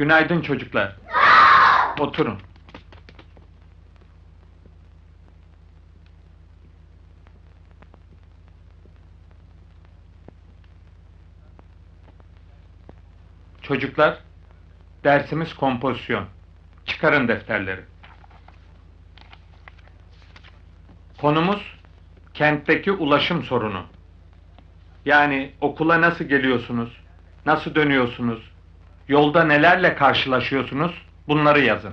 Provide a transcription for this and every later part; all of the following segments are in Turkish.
Günaydın çocuklar. Oturun. Çocuklar, dersimiz kompozisyon. Çıkarın defterleri. Konumuz kentteki ulaşım sorunu. Yani okula nasıl geliyorsunuz? Nasıl dönüyorsunuz? Yolda nelerle karşılaşıyorsunuz? Bunları yazın.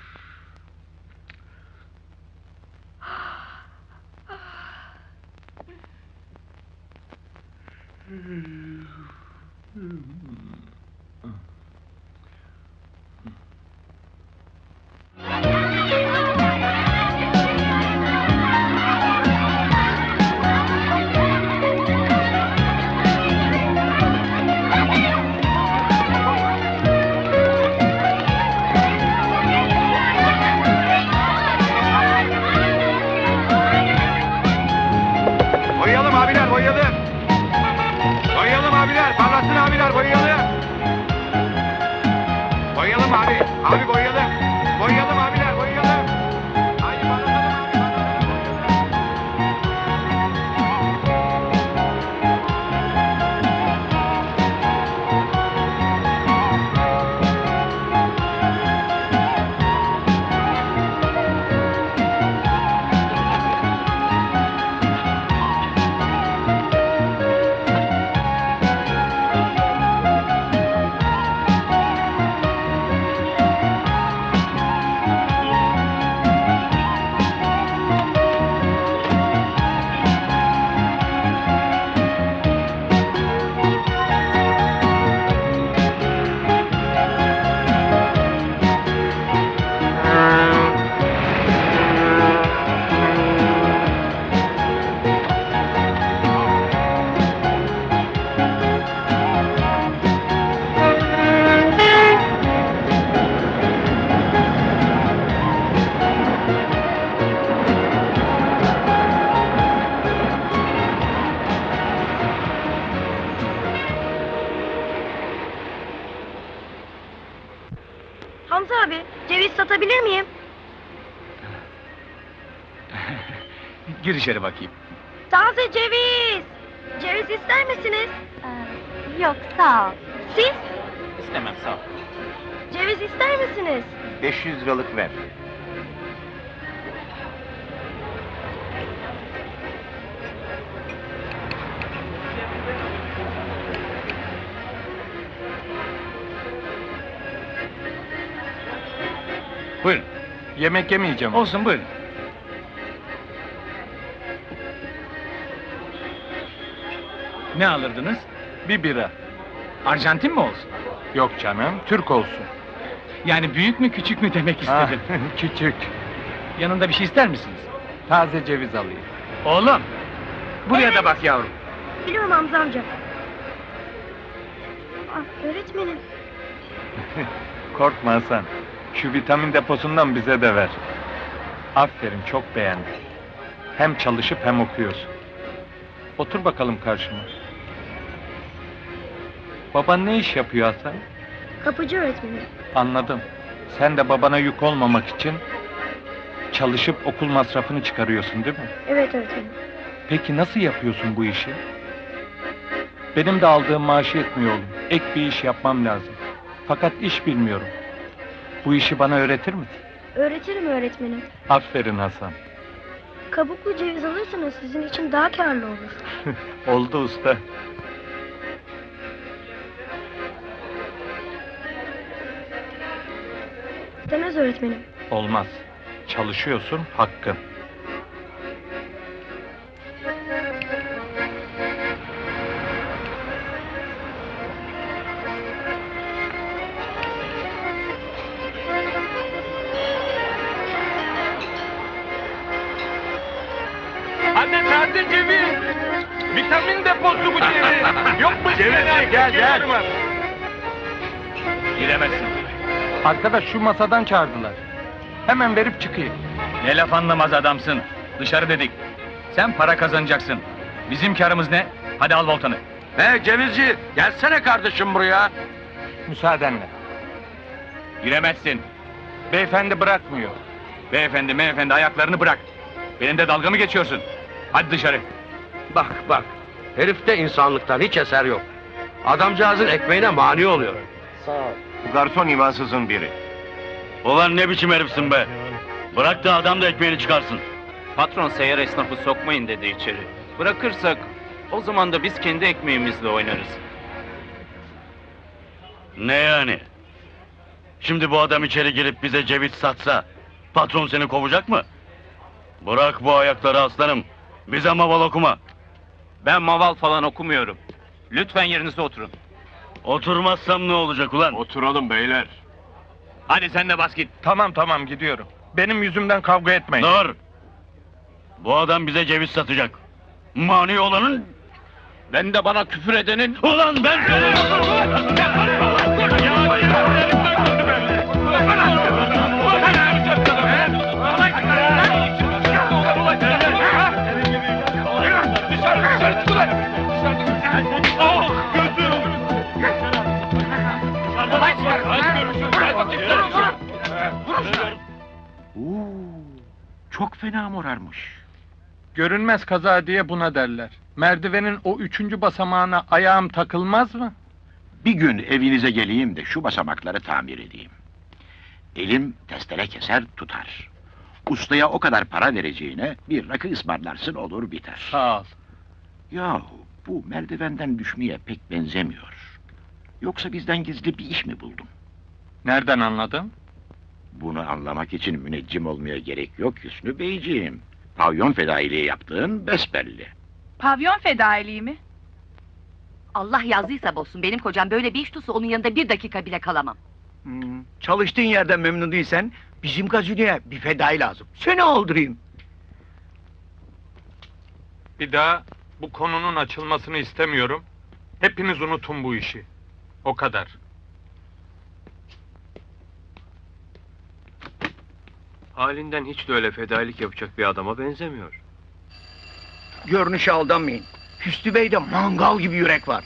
içeri bakayım. Taze ceviz! Ceviz ister misiniz? Ee, yok sağ ol. Siz? İstemem sağ ol. Ceviz ister misiniz? 500 liralık ver. Buyurun. Yemek yemeyeceğim. Olsun buyurun. Ne alırdınız? Bir bira. Arjantin mi olsun? Yok canım, Türk olsun. Yani büyük mü küçük mü demek Ha, istedim. küçük. Yanında bir şey ister misiniz? Taze ceviz alayım. Oğlum. Buraya Evet. da bak yavrum. Biliyorum Hamza amca. Ah, öğretmenim. Korkma Hasan. Şu vitamin deposundan bize de ver. Aferin, çok beğendim. Hem çalışıp hem okuyorsun. Otur bakalım karşıma. Baban ne iş yapıyor Hasan? Kapıcı öğretmenim. Anladım. Sen de babana yük olmamak için çalışıp okul masrafını çıkarıyorsun değil mi? Evet öğretmenim. Peki nasıl yapıyorsun bu işi? Benim de aldığım maaşı yetmiyor oğlum. Ek bir iş yapmam lazım. Fakat iş bilmiyorum. Bu işi bana öğretir misin? Öğretirim öğretmenim. Aferin Hasan. Kabuklu ceviz alırsanız sizin için daha karlı olur. Oldu usta. Demez öğretmenim. Olmaz. Çalışıyorsun, hakkın. Anne nerede ceviz? Vitamin deposu bu ceviz. Yok mu Ceviz, gel, gel. Giremezsin. Arkadaş şu masadan çağırdılar. Hemen verip çıkayım. Ne laf anlamaz adamsın. Dışarı dedik. Sen para kazanacaksın. Bizim karımız ne? Hadi al voltanı. He Cevizci gelsene kardeşim buraya. Müsaadenle. Giremezsin. Beyefendi bırakmıyor. Beyefendi meyefendi ayaklarını bırak. Benimle dalga mı geçiyorsun? Hadi dışarı. Bak bak. Herifte insanlıktan hiç eser yok. Adamcağızın ekmeğine mani oluyor. Bu garson imansızın biri. Ulan ne biçim herifsin be? Bırak da adam da ekmeğini çıkarsın. Patron seyyar esnafı sokmayın dedi içeri. Bırakırsak o zaman da biz kendi ekmeğimizle oynarız. Ne yani? Şimdi bu adam içeri girip bize ceviz satsa, patron seni kovacak mı? Bırak bu ayakları aslanım. Bize maval okuma. Ben maval falan okumuyorum. Lütfen yerinize oturun. Oturmazsam ne olacak ulan? Oturalım beyler. Hadi sen de bas git. Tamam tamam gidiyorum. Benim yüzümden kavga etmeyin. Dur! Bu adam bize ceviz satacak. Mani olanın... Ben de bana küfür edenin... Ulan ben Çok fena morarmış. Görünmez kaza diye buna derler. Merdivenin o üçüncü basamağına ayağım takılmaz mı? Bir gün evinize geleyim de şu basamakları tamir edeyim. Elim testere keser tutar. Ustaya o kadar para vereceğine bir rakı ısmarlarsın olur biter. Sağ ol. Yahu bu merdivenden düşmeye pek benzemiyor. Yoksa bizden gizli bir iş mi buldun? Nereden anladın? Bunu anlamak için müneccim olmaya gerek yok Hüsnü Beyciğim. Pavyon fedailiği yaptığın besbelli. Pavyon fedailiği mi? Allah yazdıysa bozsun. Benim kocam böyle bir iş tutsa onun yanında bir dakika bile kalamam. Hmm, çalıştığın yerden memnun değilsen bizim gazinoya bir fedai lazım. Seni oldurayım. Bir daha bu konunun açılmasını istemiyorum. Hepiniz unutun bu işi. O kadar. Halinden hiç de öyle fedailik yapacak bir adama benzemiyor. Görünüşe aldanmayın. Hüsnü Bey'de mangal gibi yürek var.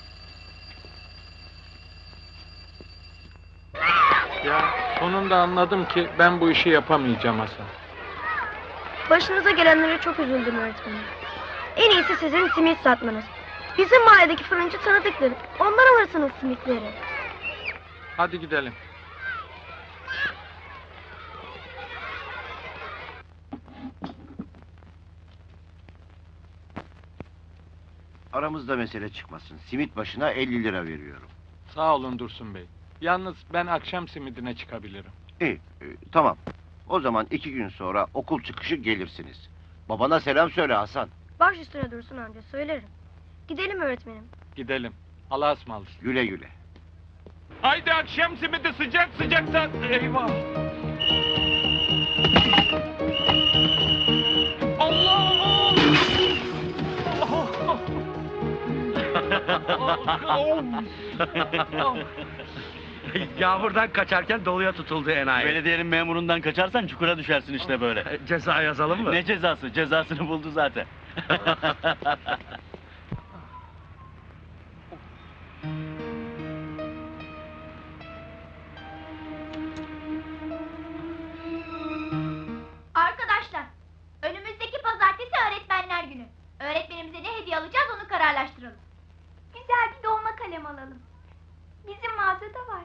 Ya sonunda anladım ki ben bu işi yapamayacağım Hasan. Başınıza gelenlere çok üzüldüm öğretmenim. En iyisi sizin simit satmanız. Bizim mahalledeki fırıncı tanıdıktır. Ondan alırsınız simitleri. Hadi gidelim. Aramızda mesele çıkmasın. Simit başına 50 lira veriyorum. Sağ olun Dursun Bey. Yalnız ben akşam simidine çıkabilirim. İyi, e, tamam. O zaman iki gün sonra okul çıkışı gelirsiniz. Babana selam söyle Hasan. Baş üstüne Dursun amca söylerim. Gidelim öğretmenim. Gidelim. Allah'a ısmarladık. Güle güle. Haydi akşam simidi sıcak sıcak sat. Eyvah. Yağmurdan kaçarken doluya tutuldu enayi. Belediyenin memurundan kaçarsan çukura düşersin işte böyle. Ceza yazalım mı? Ne cezası? Cezasını buldu zaten. Arkadaşlar, önümüzdeki pazartesi öğretmenler günü. Öğretmenimize ne hediye alacağız onu kararlaştıralım. Kalem alalım. Bizim mağazada var.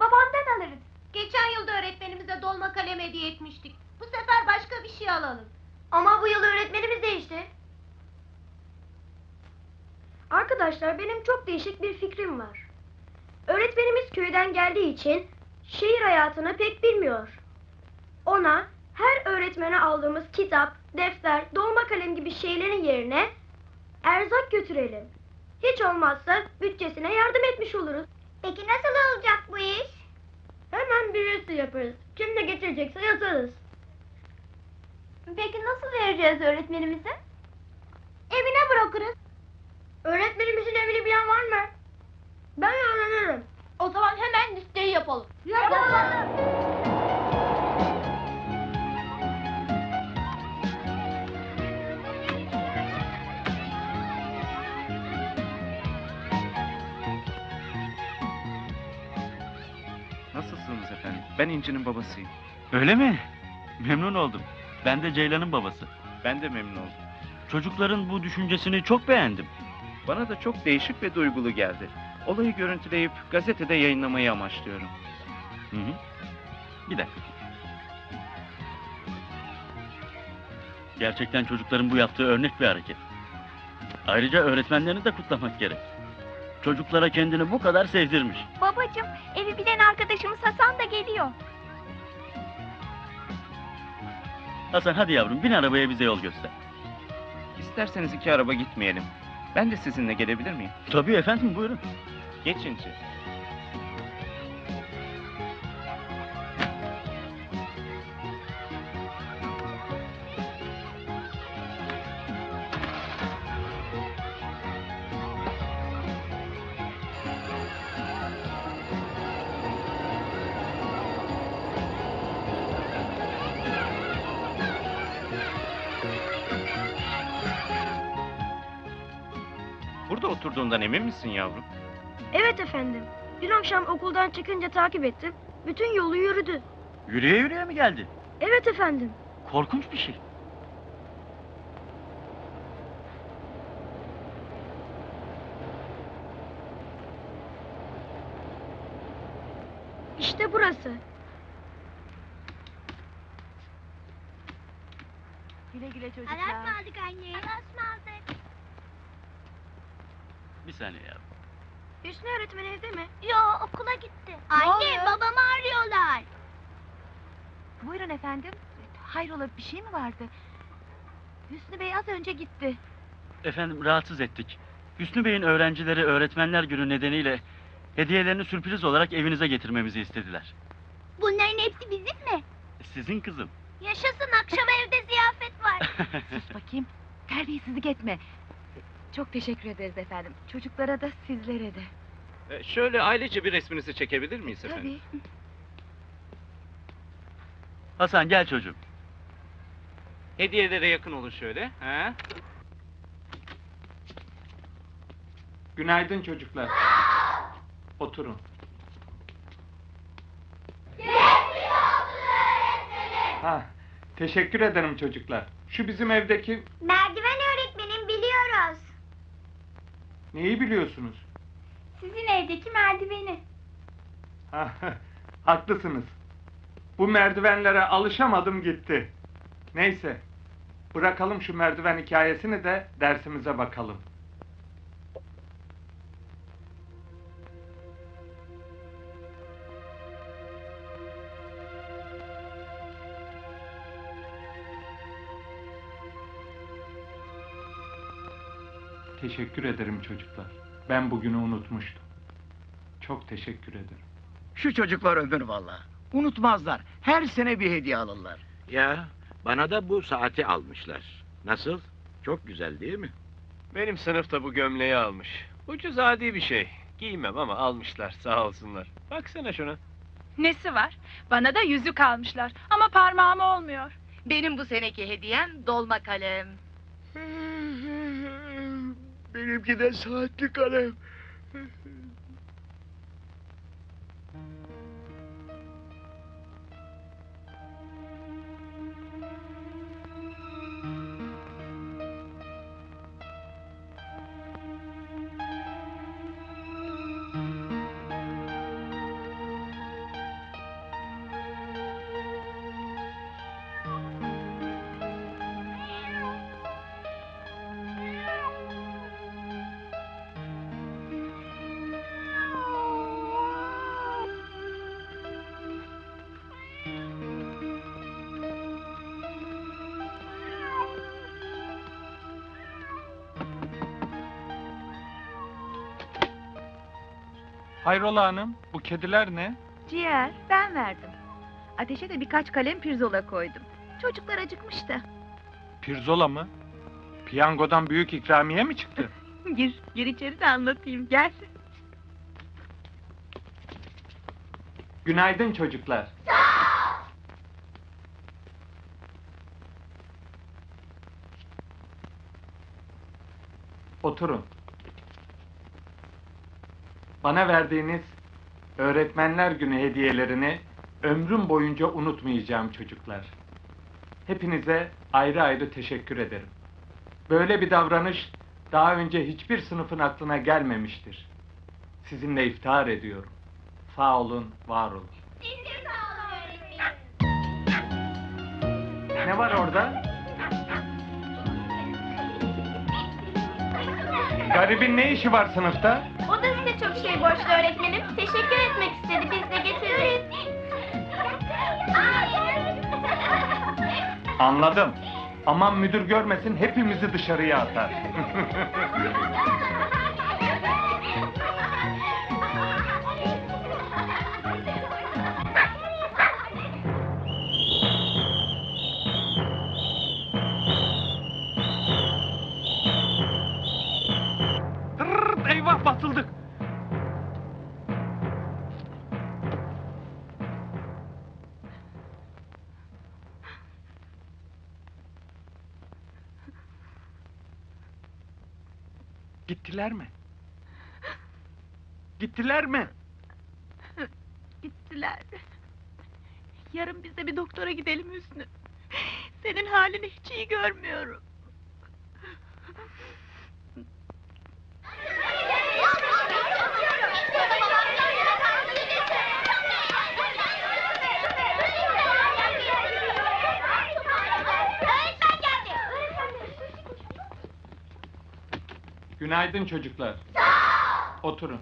Babamdan alırız. Geçen yılda öğretmenimize dolma kalem hediye etmiştik. Bu sefer başka bir şey alalım. Ama bu yıl öğretmenimiz değişti. Arkadaşlar benim çok değişik bir fikrim var. Öğretmenimiz köyden geldiği için şehir hayatını pek bilmiyor. Ona her öğretmen öğretmene aldığımız kitap, defter, dolma kalem gibi şeylerin yerine erzak götürelim. Hiç olmazsa bütçesine yardım etmiş oluruz. Peki nasıl olacak bu iş? Hemen bir resim yaparız. Kim ne getirecekse yazarız. Peki nasıl vereceğiz öğretmenimize? Evine bırakırız. Öğretmenimizin evini bilen var mı? Ben öğrenirim. O zaman hemen listeyi yapalım. Yapalım. Nasılsınız Ben İnci'nin babasıyım. Öyle mi? Memnun oldum. Ben de Ceylan'ın babası. Ben de memnun oldum. Çocukların bu düşüncesini çok beğendim. Bana da çok değişik ve duygulu geldi. Olayı görüntüleyip gazetede yayınlamayı amaçlıyorum. Hı hı. Bir dakika. Gerçekten çocukların bu yaptığı örnek bir hareket. Ayrıca öğretmenlerini de kutlamak gerek. Çocuklara kendini bu kadar sevdirmiş. Babacım, evi bilen arkadaşımız Hasan da geliyor. Hasan hadi yavrum bin arabaya bize yol göster. İsterseniz iki araba gitmeyelim. Ben de sizinle gelebilir miyim? Tabii efendim buyurun. Geç İnci. Burada oturduğundan emin misin yavrum? Evet efendim. Dün akşam okuldan çıkınca takip ettim. Bütün yolu yürüdü. Yürüye yürüye mi geldi? Evet efendim. Korkunç bir şey. İşte burası. Güle güle çocuklar. aldık anne. Aras mı aldık? Bir saniye yavrum. Hüsnü öğretmen evde mi? Yo, okula gitti. Anne, babamı arıyorlar. Buyurun efendim. Hayrola bir şey mi vardı? Hüsnü Bey az önce gitti. Efendim rahatsız ettik. Hüsnü Bey'in öğrencileri Öğretmenler Günü nedeniyle hediyelerini sürpriz olarak evinize getirmemizi istediler. Bunların hepsi bizim mi? Sizin kızım. Yaşasın, akşam evde ziyafet var. Sus bakayım. Terbiyesizlik etme. Çok teşekkür ederiz efendim. Çocuklara da sizlere de. Ee, şöyle ailece bir resminizi çekebilir miyiz efendim? Tabii. Hasan gel çocuğum. Hediyelere yakın olun şöyle. Ha? Günaydın çocuklar. Oturun. Ha, teşekkür ederim çocuklar. Şu bizim evdeki Merdiven öğretmenim biliyoruz. Neyi biliyorsunuz? Sizin evdeki merdiveni. Ha, haklısınız. Bu merdivenlere alışamadım gitti. Neyse. Bırakalım şu merdiven hikayesini de dersimize bakalım. Teşekkür ederim çocuklar. Ben bugünü unutmuştum. Çok teşekkür ederim. Şu çocuklar ömür valla. Unutmazlar. Her sene bir hediye alırlar. Ya bana da bu saati almışlar. Nasıl? Çok güzel değil mi? Benim sınıfta bu gömleği almış. Ucuz adi bir şey. Giymem ama almışlar sağ olsunlar. Baksana şuna. Nesi var? Bana da yüzük almışlar. Ama parmağım olmuyor. Benim bu seneki hediyem dolma kalem. Benimki de saatli kalem. Hayrola hanım, bu kediler ne? Ciğer ben verdim. Ateşe de birkaç kalem pirzola koydum. Çocuklar acıkmış da. Pirzola mı? Piyangodan büyük ikramiye mi çıktı? Gir, gir içeri de anlatayım. Gel. Günaydın çocuklar. Oturun. Bana verdiğiniz öğretmenler günü hediyelerini ömrüm boyunca unutmayacağım çocuklar. Hepinize ayrı ayrı teşekkür ederim. Böyle bir davranış daha önce hiçbir sınıfın aklına gelmemiştir. Sizinle iftihar ediyorum. Sağ olun, var olun. Siz de sağ olun öğretmenim. Ne var orada? Garibin ne işi var sınıfta? Size çok şey borçlu öğretmenim. Teşekkür etmek istedi. Biz de getirdik. Anladım. Aman müdür görmesin hepimizi dışarıya atar. Eyvah basıldık. Gittiler mi? Gittiler mi? Gittiler. Yarın biz de bir doktora gidelim Hüsnü. Senin halini hiç iyi görmüyorum. Öğretmen geldi. Günaydın çocuklar. Oturun.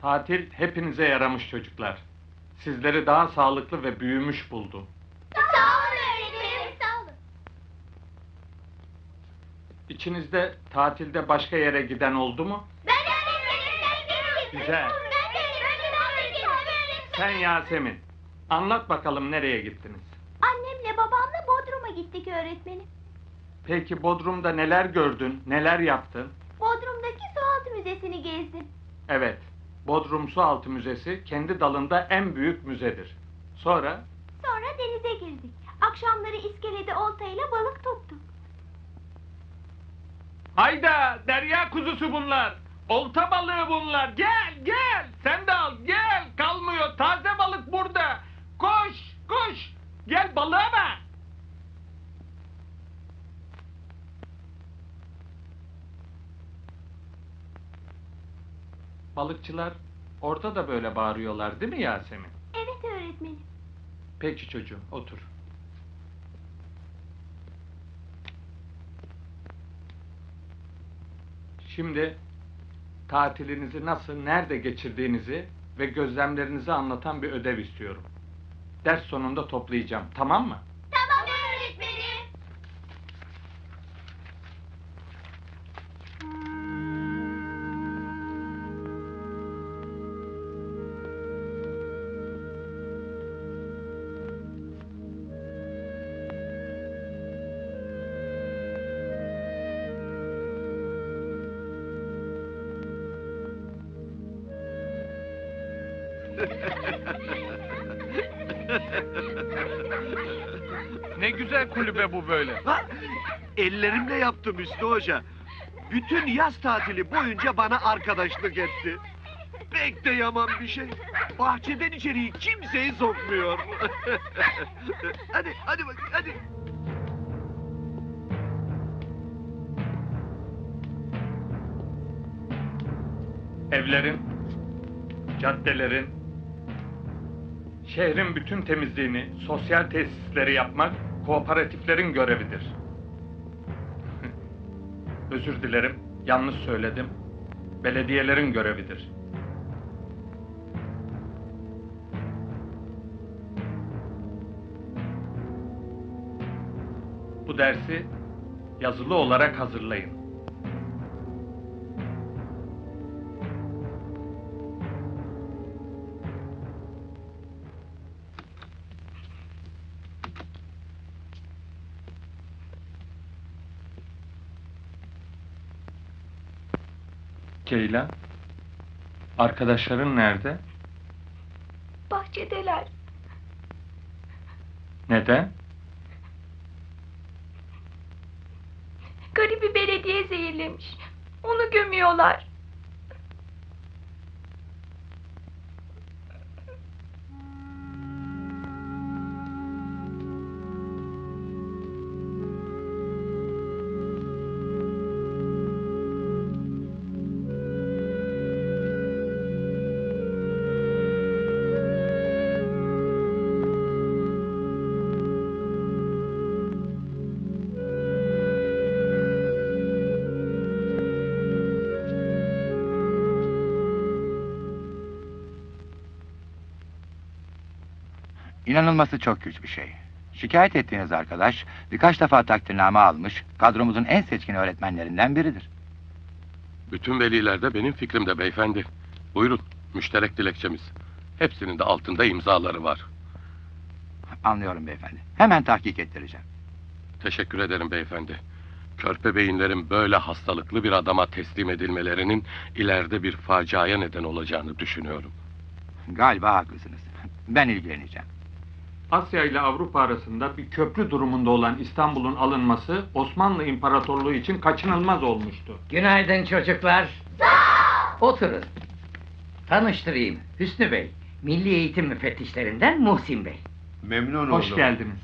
Tatil hepinize yaramış çocuklar. Sizleri daha sağlıklı ve büyümüş buldu. Sağ olun öğretmenim. Sağ olun. İçinizde tatilde başka yere giden oldu mu? Ben öğretmenim. Ben gittim. Güzel. Ben de öğretmenim. Sen Yasemin. Anlat bakalım nereye gittiniz? Gittik öğretmenim. Peki Bodrum'da neler gördün, neler yaptın? Bodrum'daki sualtı müzesini gezdim. Evet, Bodrum Sualtı Müzesi kendi dalında en büyük müzedir. Sonra Sonra denize girdik. Akşamları iskelede oltayla balık tuttuk. Hayda derya kuzusu bunlar. Olta balığı bunlar. Gel gel. Sen de al gel. Kalmıyor. Taze balık burada. Koş koş. Gel balığa bak. Balıkçılar orada da böyle bağırıyorlar değil mi Yasemin? Evet öğretmenim. Peki çocuğum otur. Şimdi tatilinizi nasıl, nerede geçirdiğinizi ve gözlemlerinizi anlatan bir ödev istiyorum. Ders sonunda toplayacağım, tamam mı? Ne güzel kulübe bu böyle. Ha, ellerimle yaptım Hüsnü Hoca. Bütün yaz tatili boyunca bana arkadaşlık etti. Pek de yaman bir şey. Bahçeden içeriği kimseyi sokmuyor. hadi, hadi bak, hadi. Evlerin, caddelerin, şehrin bütün temizliğini, sosyal tesisleri yapmak kooperatiflerin görevidir. Özür dilerim, yanlış söyledim. Belediyelerin görevidir. Bu dersi yazılı olarak hazırlayın. Ceylan, arkadaşların nerede? Bahçedeler. Neden? Garibi belediye zehirlemiş. Onu gömüyorlar. İnanılması çok güç bir şey. Şikayet ettiğiniz arkadaş birkaç defa takdirname almış, kadromuzun en seçkin öğretmenlerinden biridir. Bütün velilerde benim fikrimde beyefendi. Buyurun, müşterek dilekçemiz. Hepsinin de altında imzaları var. Anlıyorum beyefendi. Hemen tahkik ettireceğim. Teşekkür ederim beyefendi. Körpe beyinlerin böyle hastalıklı bir adama teslim edilmelerinin ileride bir faciaya neden olacağını düşünüyorum. Galiba haklısınız. Ben ilgileneceğim. Asya ile Avrupa arasında bir köprü durumunda olan İstanbul'un alınması Osmanlı İmparatorluğu için kaçınılmaz olmuştu. Günaydın çocuklar. Oturun. Tanıştırayım. Hüsnü Bey. Milli Eğitim Müfettişlerinden Muhsin Bey. Memnun Hoş oldum. geldiniz.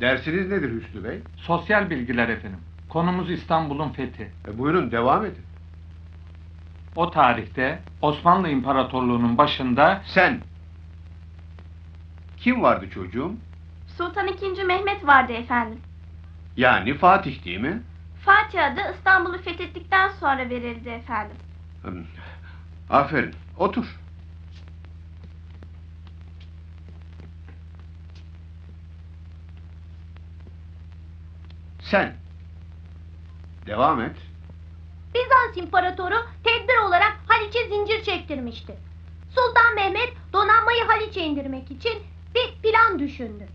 Dersiniz nedir Hüsnü Bey? Sosyal bilgiler efendim. Konumuz İstanbul'un fethi. E, buyurun devam edin. O tarihte Osmanlı İmparatorluğu'nun başında Sen. Kim vardı çocuğum? Sultan II. Mehmet vardı efendim. Yani Fatih değil mi? Fatih adı İstanbul'u fethettikten sonra verildi efendim. Hmm. Aferin. Otur. Sen. Devam et. Bizans İmparatoru tedbir olarak Haliç'e zincir çektirmişti. Sultan Mehmet donanmayı Haliç'e indirmek için bir plan düşündü.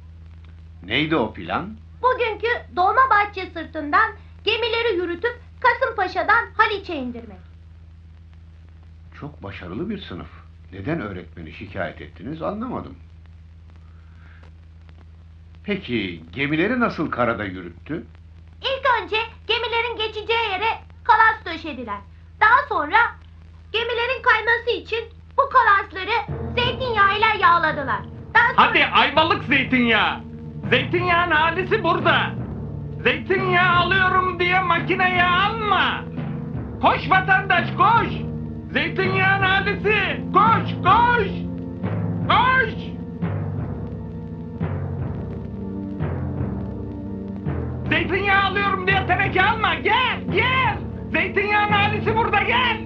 Neydi o plan? Bugünkü Dolmabahçe sırtından gemileri yürütüp Kasımpaşa'dan Haliç'e indirmek. Çok başarılı bir sınıf. Neden öğretmeni şikayet ettiniz anlamadım. Peki gemileri nasıl karada yürüttü? İlk önce gemilerin geçeceği yere kalas döşediler. Daha sonra gemilerin kayması için bu kalasları zeytinyağıyla yağladılar. Sonra... Hadi ayvalık zeytinyağı. Zeytinyağın halisi burada. Zeytinyağı alıyorum diye makineye alma. Koş vatandaş koş. Zeytinyağın halisi. Koş koş. Koş. Zeytinyağı alıyorum diye teneke alma. Gel gel. Zeytinyağın halisi burada gel.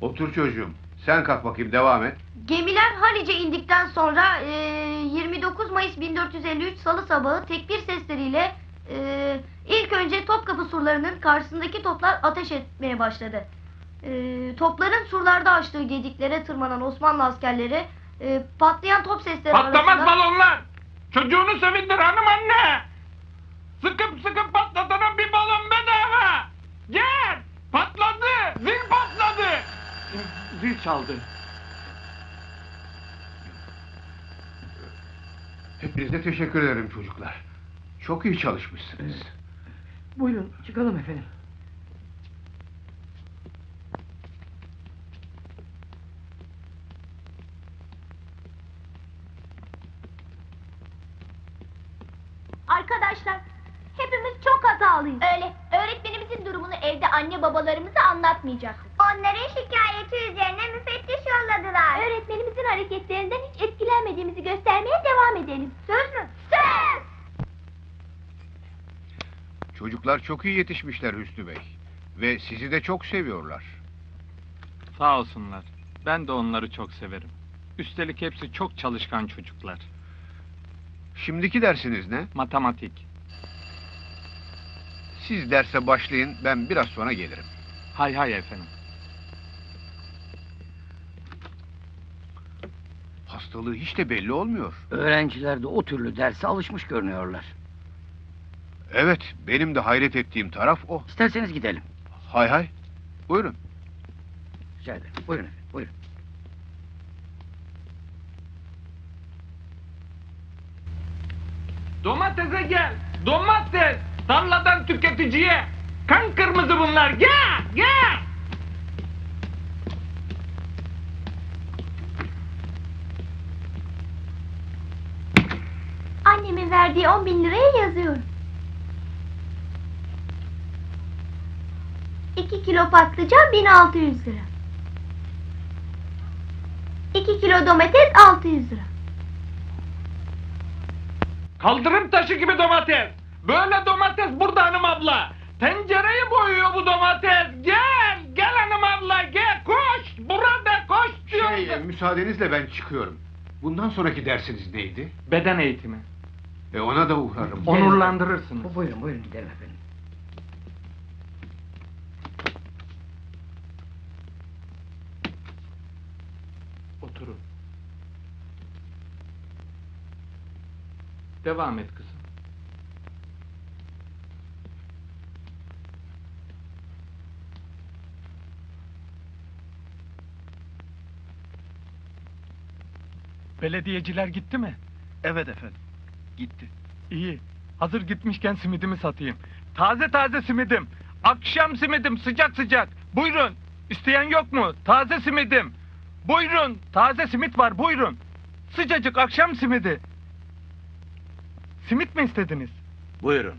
Otur çocuğum. Sen kalk bakayım devam et. Gemiler Halice indikten sonra e, 29 Mayıs 1453 Salı sabahı tekbir sesleriyle e, ilk önce Topkapı surlarının karşısındaki toplar ateş etmeye başladı. E, topların surlarda açtığı gediklere tırmanan Osmanlı askerleri e, patlayan top sesleri Patlamaz arasında... balonlar. Çocuğunu sevindir hanım anne. Sıkıp sıkıp patlatana bir balon bedava. Gel. Patladı. Zil patladı. Zil çaldı. Hepinize teşekkür ederim çocuklar. Çok iyi çalışmışsınız. Buyurun çıkalım efendim. Arkadaşlar hepimiz çok hatalıyız. Öyle. Öğretmenimizin durumunu evde anne babalarımıza anlatmayacaktık. Onların şikayeti üzerine müfettiş yolladılar. Öğretmenimizin hareketlerinden hiç etkilenmediğimizi göstermeye devam edelim. Söz mü? Söz! Çocuklar çok iyi yetişmişler Hüsnü Bey. Ve sizi de çok seviyorlar. Sağ olsunlar. Ben de onları çok severim. Üstelik hepsi çok çalışkan çocuklar. Şimdiki dersiniz ne? Matematik. Siz derse başlayın, ben biraz sonra gelirim. Hay hay efendim. Hastalığı hiç de belli olmuyor. Öğrenciler de o türlü derse alışmış görünüyorlar. Evet, benim de hayret ettiğim taraf o. İsterseniz gidelim. Hay hay. Buyurun. Rica ederim. Buyurun efendim, buyurun. Domatese gel. Domates. Tarladan tüketiciye. Kan kırmızı bunlar. Gel. Gel. Verdiği 10 bin liraya yazıyorum. 2 kilo patlıcan 1600 lira. 2 kilo domates 600 lira. Kaldırım taşı gibi domates. Böyle domates burada hanım abla. Tencereyi boyuyor bu domates. Gel. Gel hanım abla gel. Koş. Burada koş diyorum. Şey, müsaadenizle ben çıkıyorum. Bundan sonraki dersiniz neydi? Beden eğitimi. E ona da uğrarım. Onurlandırırsınız. Bu- Buyurun, buyurun gidelim efendim. Oturun. Devam et kızım. Belediyeciler gitti mi? Evet efendim. Gitti. İyi. Hazır gitmişken simidimi satayım. Taze taze simidim. Akşam simidim sıcak sıcak. Buyurun. İsteyen yok mu? Taze simidim. Buyurun. Taze simit var buyurun. Sıcacık akşam simidi. Simit mi istediniz? Buyurun.